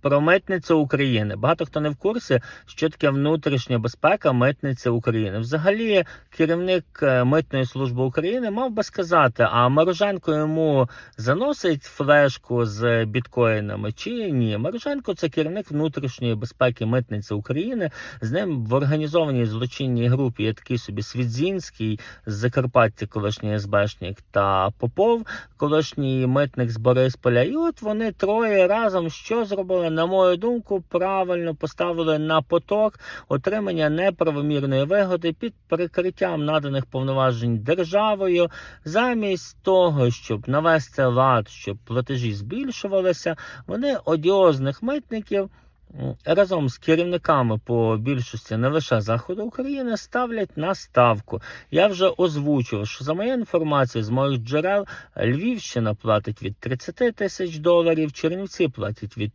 Про митницю України. Багато хто не в курсі, що таке внутрішня безпека митниці України. Взагалі, керівник е, митної служби України мав би сказати, а Мороженко йому заносить флешку з біткоїнами чи ні. Мороженко це керівник внутрішньої безпеки митниці України. З ним в організованій злочинній групі є такий собі Свідзінський з Закарпаття, колишній СБшник, та Попов, колишній митник з Борисполя. І от вони троє разом що зробили? На мою думку, правильно поставили на поток отримання неправомірної вигоди під прикриттям наданих повноважень державою, замість того, щоб навести лад, щоб платежі збільшувалися, вони одіозних митників. Разом з керівниками по більшості не лише заходу України ставлять на ставку. Я вже озвучив, що за моєю інформацією з моїх джерел Львівщина платить від 30 тисяч доларів, Чернівці платять від